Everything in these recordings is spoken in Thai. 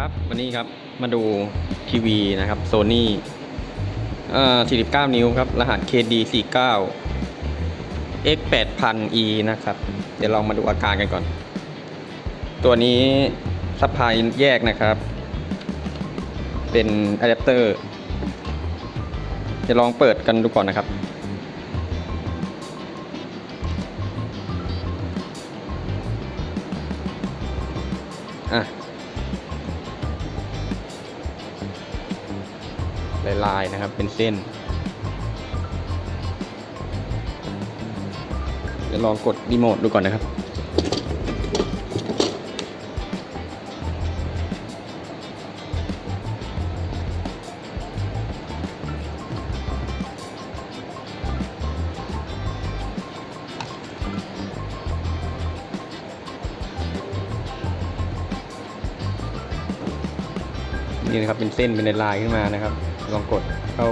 ครับวันนี้ครับมาดูทีวีนะครับโซนี่อ่อ49 นิ้วครับ รหัส KD 49 X 8000 E นะครับ เดี๋ยวลองมาดูอาการกันก่อน ตัวนี้ซัพพลายแยกนะครับ เป็นอะแดปเตอร์ จะลองเปิดกันดูก่อนนะครับ ลายๆนะครับ เป็นเส้นเดี๋ยวลองกดรีโมทดูก่อนนะครับ นี่นะครับเป็นเส้นเป็นลายขึ้นมานะครับ ลองกดเข้า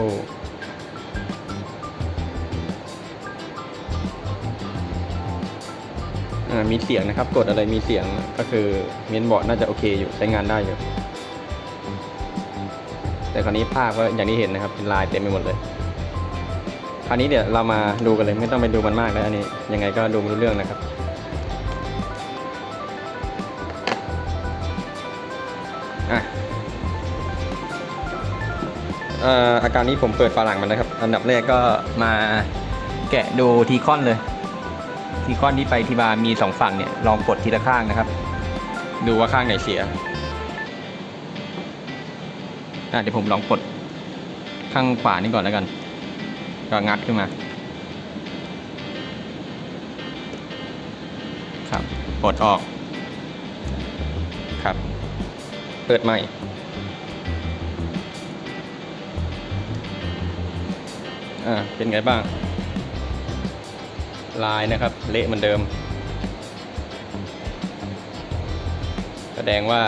อ่ามีเสียงนะครับ กดอะไรมีเสียงก็คือเมนบอร์ดน่าจะโอเคอยู่ใช้งานได้อยู่ แต่คราวนี้ภาพก็อย่างที่เห็นนะครับเป็นลายเต็มไปหมดเลย คราวนี้เดี๋ยวเรามาดูกันเลยไม่ต้องไปดูมันมากแล้วอันนี้ ยังไงก็ดูไม่รู้เรื่องนะครับอะ อาการนี้ผมเปิดฝาหลังมันนะครับ อันดับแรกก็มาแกะดูทีคอนเลย ทีคอนที่ไปที่มามีสองฝั่งเนี่ยลองกดทีละข้างนะครับ ดูว่าข้างไหนเสียอะเดี๋ยวผมลองกดข้างขวานี่ก่อนแล้วกัน ก็งัดขึ้นมา ครับกดออก ครับ เปิดใหม่ อ่าเป็นไงบ้าง ลายนะครับ เละเหมือนเดิม แสดงว่า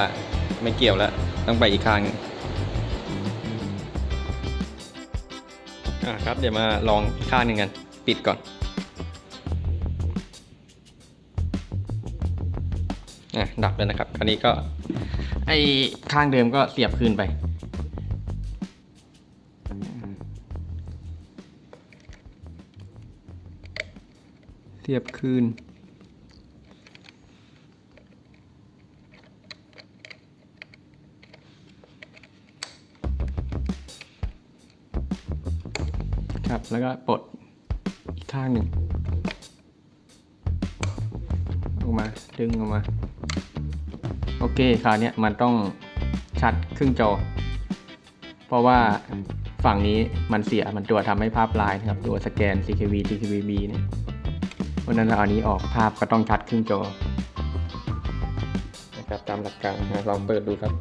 ไม่เกี่ยวแล้ว ต้องไปอีกข้างหนึ่งอ่าครับ เดี๋ยวมาลองอีกข้างหนึ่งกัน ปิดก่อนอะดับแล้วนะครับ คราวนี้ก็ ไอ้ข้างเดิมก็เสียบคืนไป เสียบคืนครับแล้วก็ปลดอีกข้างหนึ่งออกมาดึงออกมา โอเคคราวเนี้ยมันต้องชัดครึ่งจอ เพราะว่าฝั่งนี้มันเสียมันตัวทำให้ภาพลายนะครับ ตัวสแกน CKV TKVB เนี่ย ราะนั้นเราเอานี้ออกภาพก็ต้องชัดครึ่งจอนะครับตามหลักการนะลองเปิดดูครับ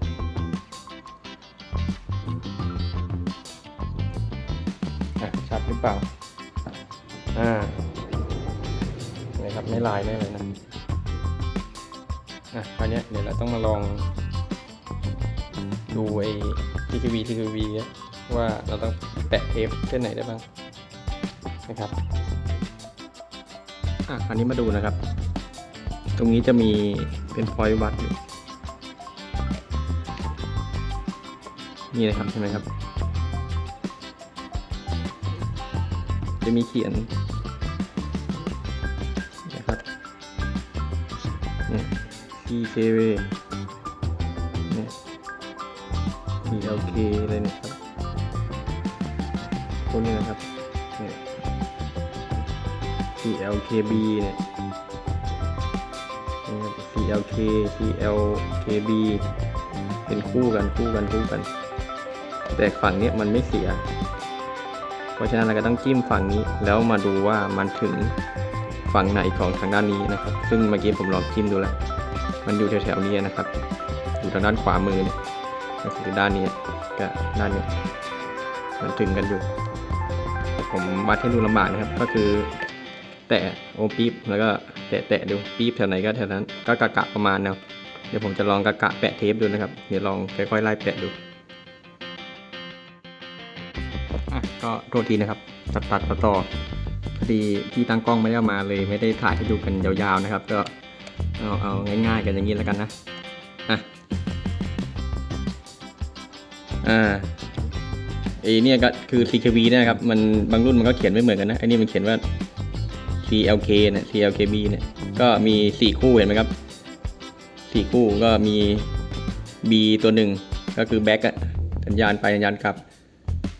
ชัดหรือเปล่าอ่านะครับไม่ลายไม่เลยนะอะคราวเนี้ยเดี๋ยวเราต้องมาลองดูไอ้ TKV TKV ว่าเราต้องแปะเทปเส้นไหนได้บ้างนะครับ อะคราวนี้มาดูนะครับ ตรงนี้จะมีเป็นพอยต์วัดอยู่นี่นะครับใช่ไหมครับ จะมีเขียนนะครับ เนี่ย CKV เนี่ย CLK อะไรเนี่ยครับพวนี้นะครับ CLKB เนี่ยนี่ครับ CLK CLKB เป็นคู่กันคู่กันคู่กัน แต่ฝั่งเนี้ยมันไม่เสีย เพราะฉะนั้นเราก็ต้องจิ้มฝั่งนี้แล้วมาดูว่ามันถึงฝั่งไหนของทางด้านนี้นะครับ ซึ่งเมื่อกี้ผมลองจิ้มดูแล้ว มันอยู่แถวๆนี้นะครับ อยู่ทางด้านขวามือเนี่ยก็คือด้านนี้กับด้านนี้มันถึงกันอยู่ ผมวัดให้ดูลำบากนะครับ ก็คือ แตะโอปี๊บแล้วก็แตะแตะดูปี๊บแถวไหนก็แถวนั้นก็กะกะประมาณนะเดี๋ยวผมจะลองกะกะแปะเทปดูนะครับเดี๋ยวลองค่อยๆไล่แปะดูอะก็โทษทีนะครับตัดตัดต่อต่อพอดีที่ตั้งกล้องไม่ได้มาเลย ไม่ได้ถ่ายให้ดูกันยาวๆนะครับ ก็เอาเอาง่ายๆกันอย่างนี้แล้วกันนะอะอ่าไอเนี่ยก็คือ CKV นะครับ มันบางรุ่นมันก็เขียนไม่เหมือนกันนะไอนี่มันเขียนว่า TLK เนี่ย TLKB เนี่ยก็มีสี่คู่เห็นไหมครับสี่คู่ก็มี B ตัวหนึ่งก็คือแบ็กอะสัญญาณไปสัญญาณกลับ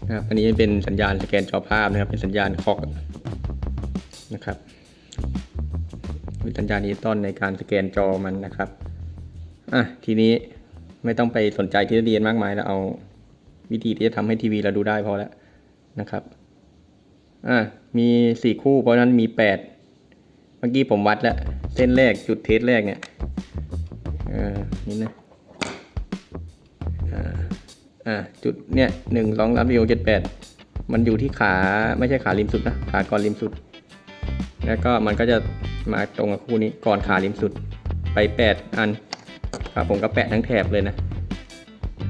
นะครับอันนี้เป็นสัญญาณสแกนจอภาพนะครับ เป็นสัญญาณคอกนะครับเป็นสัญญาณดิจิตอลในการสแกนจอมันนะครับอะทีนี้ไม่ต้องไปสนใจทฤษฎีมากมายแล้วเอาวิธีที่จะทำให้ทีวีเราดูได้พอแล้วนะครับ อะมีสี่คู่เพราะนั้นมีแปดเมื่อกี้ผมวัดแล้ว เส้นแรกจุดเทสแรกเนี่ยเออนี่นะอ่าอ่าจุดเนี่ยหนึ่งสองสามสี่หกเจ็ดแปดมันอยู่ที่ขาไม่ใช่ขาริมสุดนะขาก่อนริมสุด แล้วก็มันก็จะมาตรงกับคู่นี้ก่อนขาริมสุดไปแปดอันครับผมก็แปะทั้งแถบเลยนะ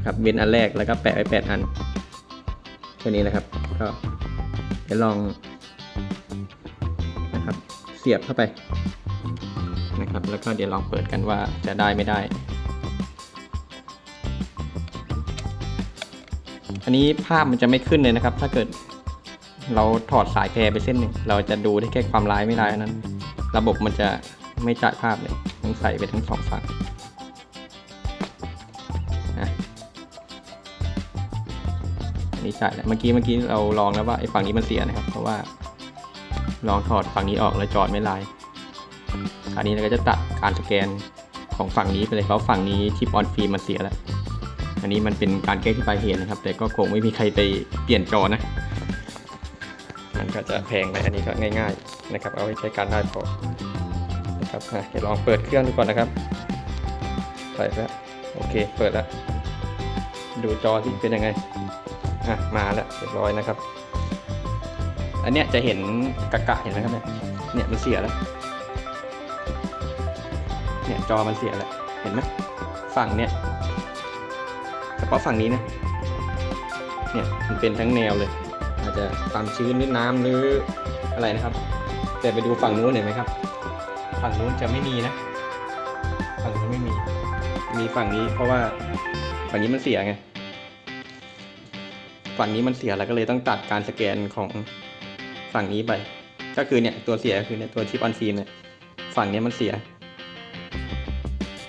ครับเว้นอันแรกแล้วก็แปะไปแปดอันแค่นี้นะครับก็ ดี๋ยวลองนะครับเสียบเข้าไปนะครับ แล้วก็เดี๋ยวลองเปิดกันว่าจะได้ไม่ได้ อันนี้ภาพมันจะไม่ขึ้นเลยนะครับ ถ้าเกิดเราถอดสายแพรไปเส้นหนึ่งเราจะดูได้แค่ความร้ายไม่ร้ายเท่านั้น ระบบมันจะไม่จ่ายภาพเลยต้องใส่ไปทั้งสองฝั่ง นี้จ่ายแล้วเมื่อกี้เมื่อกี้เราลองแล้วว่าไอ้ฝั่งนี้มันเสียนะครับ เพราะว่า ลองถอดฝั่งนี้ออกแล้วจอดไม่ลายอันนี้เราก็จะตัดการสแกนของฝั่งนี้ไปเลยเพราะฝั่งนี้ชิปออนฟิล์มมันเสียแล้ว อันนี้มันเป็นการแก้ที่ปลายเหตุนะครับ แต่ก็คงไม่มีใครไปเปลี่ยนจอนะ มันก็จะแพงไปอันนี้ก็ง่าย ๆ นะครับ เอาไว้ใช้การได้พอนะครับเดี๋ยวลองเปิดเครื่องดูก่อนนะครับเปิดแล้วโอเค เปิดแล้ว ดูจอที่เป็นยังไง อะมาแล้วเรียบร้อยนะครับ อันเนี้ยจะเห็นกะกะเห็นไหมครับเนี่ยเนี่ยมันเสียแล้ว เนี่ยจอมันเสียแล้วเห็นไหมฝั่งเนี่ยเฉพาะฝั่งนี้นะเนี่ยมันเป็นทั้งแนวเลย อาจจะความชื้นหรือน้ำหรืออะไรนะครับ แต่ไปดูฝั่งนู้นเห็นไหมครับ ฝั่งนู้นจะไม่มีนะ ฝั่งนู้นไม่มี มีฝั่งนี้เพราะว่าฝั่งนี้มันเสียไง ฝั่งนี้มันเสียแล้วก็เลยต้องตัดการสแกนของฝั่งนี้ไป ก็คือเนี่ยตัวเสียคือเนี่ยตัวชิปออนฟิล์มเนี่ยฝั่งนี้มันเสีย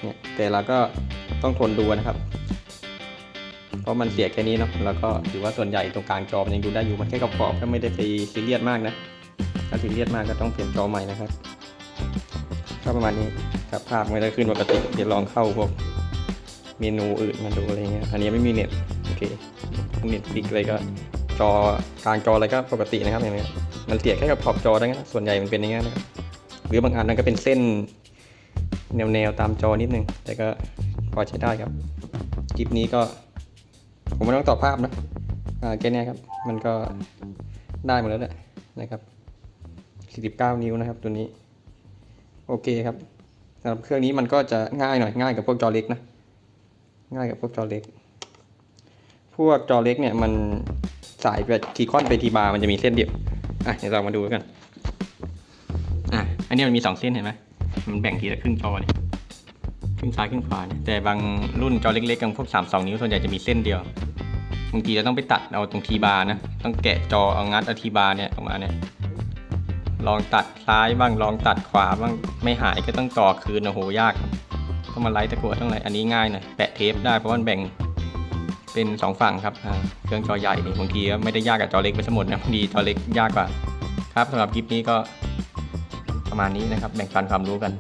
เนี่ยแต่เราก็ต้องทนดูนะครับ เพราะมันเสียแค่นี้เนาะแล้วก็ถือว่าส่วนใหญ่ตรงกลางจอมันยังดูได้อยู่มันแค่กรอบก็ไม่ได้ไปซีเรียสมากนะถ้าซีเรียสมากก็ต้องเปลี่ยนจอใหม่นะครับก็ประมาณนี้ครับภาพไม่ได้ขึ้นปกติเดี๋ยวลองเข้าพวกเมนูอื่นมาดูอะไรเงี้ยอันนี้ไม่มีเน็ตโอเค เน็ตฟิกเลยก็จอกลางจออะไรก็ปกตินะครับอย่างเงี้ยมันเสียแค่กับขอบจอได้นะส่วนใหญ่มันเป็นอย่างเงี้ยนะครับหรือบางอันมันก็เป็นเส้น แนวๆตามจอนิดนึง แต่ก็พอใช้ได้ครับคลิปนี้ก็ ผมไม่ต้องต่อภาพนะอ่าแค่เนี้ยครับ มันก็ได้หมดแล้วแหละนะครับ49 นิ้วนะครับตัวนี้ โอเคครับสำหรับเครื่องนี้มันก็จะง่ายหน่อยง่ายกับพวกจอเล็กนะ ง่ายกับพวกจอเล็ก พวกจอเล็กเนี่ยมันสายไปทีคอนไปทีบาร์มันจะมีเส้นเดียวอะเดี๋ยวเรามาดูกันอะอันนี้มันมีสองเส้นเห็นไหมมันแบ่งทีละครึ่งจอเนี่ยครึ่งซ้ายครึ่งขวาเนี่ยแต่บางรุ่นจอเล็กๆอย่างพวก 3 2 นิ้วส่วนใหญ่จะมีเส้นเดียวบางทีเราต้องไปตัดเอาตรงทีบาร์นะ ต้องแกะจอเอางัดเอาทีบาร์เนี่ยออกมาเนี่ย ลองตัดซ้ายบ้างลองตัดขวาบ้างไม่หายก็ต้องต่อคืนโอ้โหยากครับต้องมาไล่ตะกั่วต้องอะไรอันนี้ง่ายหน่อยแปะเทปได้เพราะมันแบ่ง เป็นสองฝั่งครับเครื่องจอใหญ่นี่บางทีก็ไม่ได้ยากกับจอเล็กไปสมดนะพอดีจอเล็กยากกว่า ครับสำหรับคลิปนี้ก็ประมาณนี้นะครับ แบ่งปันความรู้กัน